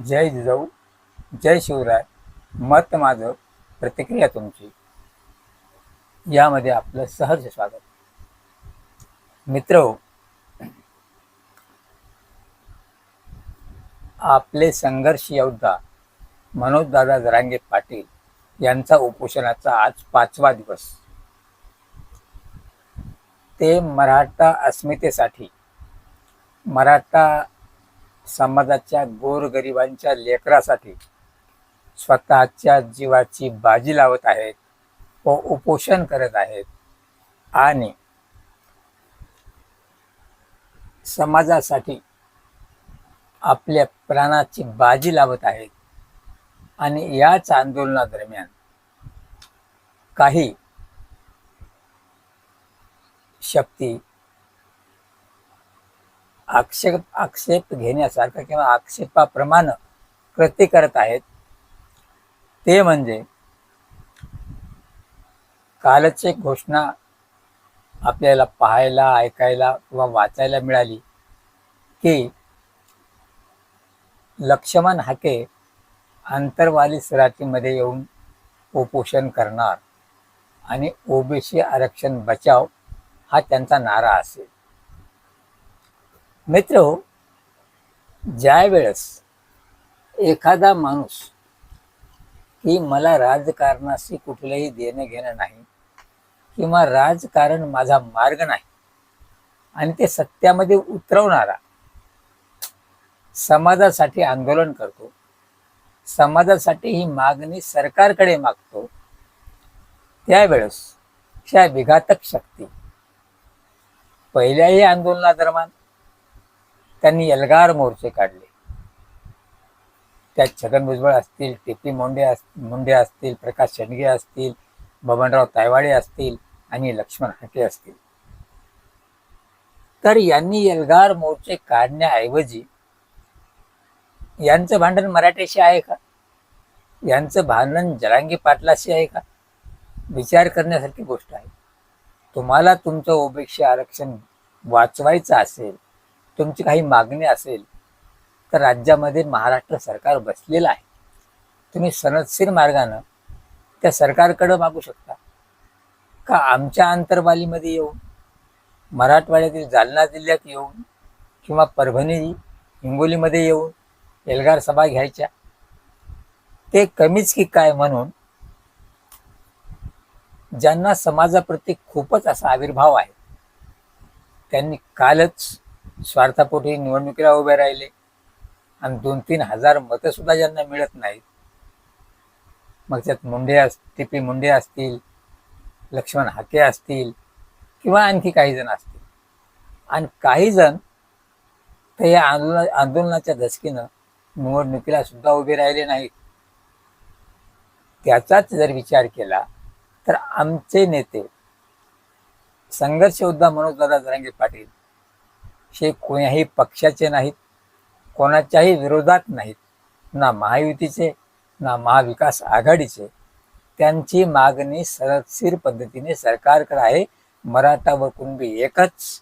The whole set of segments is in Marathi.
जय जिजाऊ जय शिवराय. मत माझं प्रतिक्रिया तुमची. यामध्ये आपलं सहर्ष स्वागत. मित्र हो, आपले संघर्ष योद्धा मनोजदादा जरांगे पाटील यांचा उपोषणाचा आज पाचवा दिवस. ते मराठा अस्मितेसाठी मराठा समाजाच्या गोरगरिबांच्या लेकरासाठी स्वतःच्या जीवाची बाजी लावत आहेत व उपोषण करत आहेत. आणि समाजासाठी आपल्या प्राणाची बाजी लावत आहेत. आणि याच आंदोलनादरम्यान काही शक्ती आक्षेप आक्षेप घेण्यासारखं किंवा आक्षेपाप्रमाणे कृती करत आहेत. ते म्हणजे कालचे एक घोषणा आपल्याला पाहायला ऐकायला किंवा वाचायला मिळाली की लक्ष्मण हाके आंतरवाली सराटीमध्ये येऊन उपोषण करणार आणि ओबीसी आरक्षण बचाव हा त्यांचा नारा असेल. मित्र हो ज्या वेळेस एखादा माणूस की मला राजकारणाशी कुठलंही देणं घेणं नाही किंवा राजकारण माझा मार्ग नाही आणि ते सत्यामध्ये उतरवणारा समाजासाठी आंदोलन करतो समाजासाठी ही मागणी सरकारकडे मागतो त्यावेळेस ह्या विघातक शक्ती पहिल्याही आंदोलनादरम्यान त्यांनी एल्गार मोर्चे काढले. त्यात छगन भुजबळ असतील टी पी मुंडे अस मुंडे असतील प्रकाश शेंडगे असतील बबनराव तायवाडे असतील आणि लक्ष्मण हाके असतील. तर यांनी एल्गार मोर्चे काढण्याऐवजी यांचं भांडण मराठ्याशी आहे का? यांचं भांडण जरांगी पाटलाशी आहे का? विचार करण्यासारखी गोष्ट आहे. तुम्हाला तुमचं ओबीसी आरक्षण वाचवायचं असेल तुमची काही मागणी असेल तर राज्यामध्ये महाराष्ट्र सरकार बसलेलं आहे. तुम्ही सनदशीर मार्गानं त्या सरकारकडं मागू शकता. का आमच्या आंतरवालीमध्ये येऊन मराठवाड्यातील जालना जिल्ह्यात येऊन किंवा परभणी हिंगोलीमध्ये येऊन एल्गार सभा घ्यायच्या? ते कमीच की काय म्हणून? ज्यांना समाजाप्रती खूपच असा आविर्भाव आहे त्यांनी कालच स्वार्थापोटी निवडणुकीला उभे राहिले. आणि दोन तीन हजार मतंसुद्धा ज्यांना मिळत नाहीत. मग त्यात मुंडे अस टी पी मुंडे असतील लक्ष्मण हाके असतील किंवा आणखी काही जण असतील. आणि काही जण तर या आंदोलन आंदोलनाच्या धसकीनं निवडणुकीला सुद्धा उभे राहिले नाहीत. त्याचाच जर विचार केला तर आमचे नेते संघर्ष योद्धा मनोजदादा जरांगे पाटील हे कोण्याही पक्षाचे नाहीत कोणाच्याही विरोधात नाहीत. ना महायुतीचे ना महाविकास आघाडीचे. त्यांची मागणी सरदशीर पद्धतीने सरकारकडे आहे. मराठा व कुणबी एकच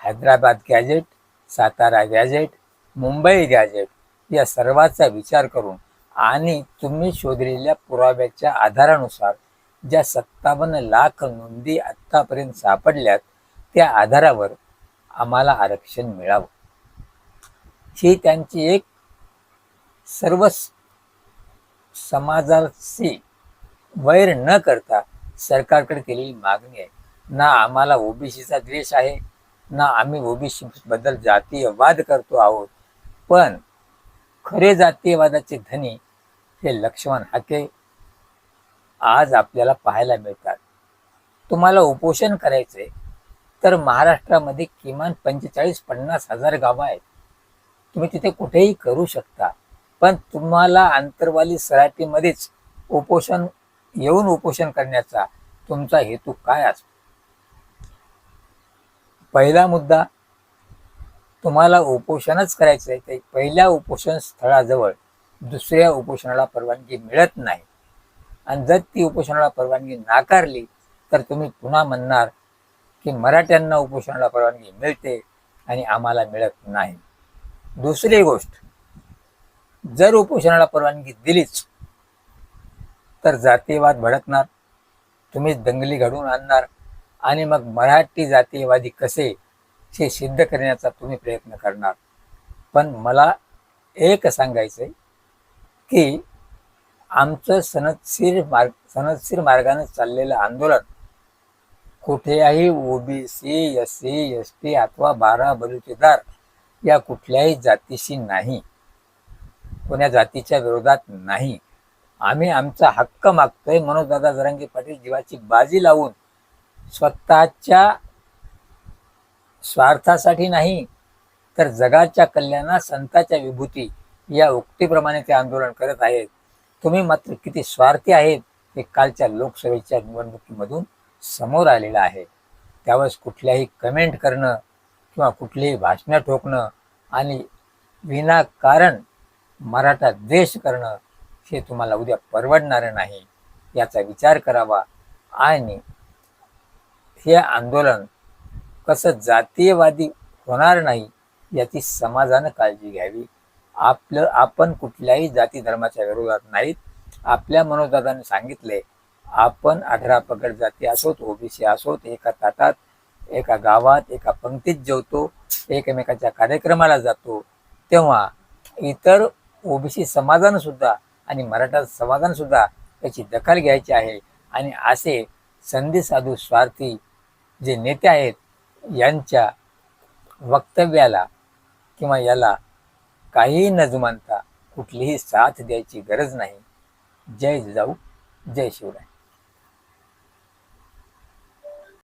Hyderabad gazette Satara gazette Mumbai gazette या सर्वाचा विचार करून आणि तुम्ही शोधलेल्या पुराव्याच्या आधारानुसार ज्या सत्तावन्न लाख नोंदी आत्तापर्यंत सापडल्यात त्या आधारावर आम्हाला आरक्षण मिळावं. ही त्यांची एक सर्व समाजाशी वैर न करता सरकारकडे केलेली मागणी आहे. ना आम्हाला ओबीसीचा द्वेष आहे ना आम्ही ओबीसी बद्दल जातीयवाद करतो आहोत. पण खरे जातीयवादाचे धनी हे लक्ष्मण हाके आज आपल्याला पाहायला मिळतात. तुम्हाला उपोषण करायचे तर महाराष्ट्रामध्ये किमान पंचेचाळीस पन्नास हजार गावं आहेत. तुम्ही तिथे कुठेही करू शकता. पण तुम्हाला आंतरवाली सराटीमध्येच उपोषण येऊन उपोषण करण्याचा तुमचा हेतू काय असतो? पहिला मुद्दा तुम्हाला उपोषणच करायचं आहे. ते पहिल्या उपोषण स्थळाजवळ दुसऱ्या उपोषणाला परवानगी मिळत नाही. आणि जर ती उपोषणाला परवानगी नाकारली तर तुम्ही पुन्हा म्हणणार की मराठ्यांना उपोषणाला परवानगी मिळते आणि आम्हाला मिळत नाही. दुसरी गोष्ट जर उपोषणाला परवानगी दिलीच तर जातीयवाद भडकणार तुम्ही दंगली घडवून आणणार आणि मग मराठी जातीयवादी कसे हे सिद्ध करण्याचा तुम्ही प्रयत्न करणार. पण मला एक सांगायचंय की आमचं सनदशीर मार्ग सनदशीर मार्गाने चाललेलं आंदोलन कुठेही OBC S C S T अथवा बारा बलुतेदार या कुठल्याही जातीशी नाही. कोण्या जातीच्या विरोधात नाही. आम्ही आमचा हक्क मागतोय मनोजदादा जरांगे पाटील जीवाची बाजी लावून स्वतःच्या स्वार्थासाठी नाही तर जगाच्या कल्याणा संताच्या विभूती या उक्तीप्रमाणे ते आंदोलन करत आहेत. तुम्ही मात्र किती स्वार्थी आहेत हे कालच्या लोकसभेच्या निवडणुकीमधून समोर आलेलं आहे. त्यावेळेस कुठल्याही कमेंट करणं किंवा कुठलीही भाषणं ठोकणं आणि विनाकारण मराठा द्वेष करणं हे तुम्हाला उद्या परवडणारं नाही याचा विचार करावा आणि हे आंदोलन कसं जातीयवादी होणार नाही याची समाजानं काळजी घ्यावी. आपलं आपण कुठल्याही जाती धर्माच्या विरोधात नाहीत. आपल्या मनोदादाने सांगितले आपण अठरा पगड जाती असोत ओबीसी असोत एका ताटात एका गावात एका पंक्तीत जेवतो एकमेकाच्या कार्यक्रमाला जातो. तेव्हा इतर ओबीसी समाजानं सुद्धा आणि मराठा समाजानं सुद्धा याची दखल घ्यायची आहे. आणि असे संधी साधू स्वार्थी जे नेते आहेत यांच्या वक्तव्याला किंवा याला काहीही न जुमानता कुठलीही साथ द्यायची गरज नाही. जय जाऊ जय शिवराय.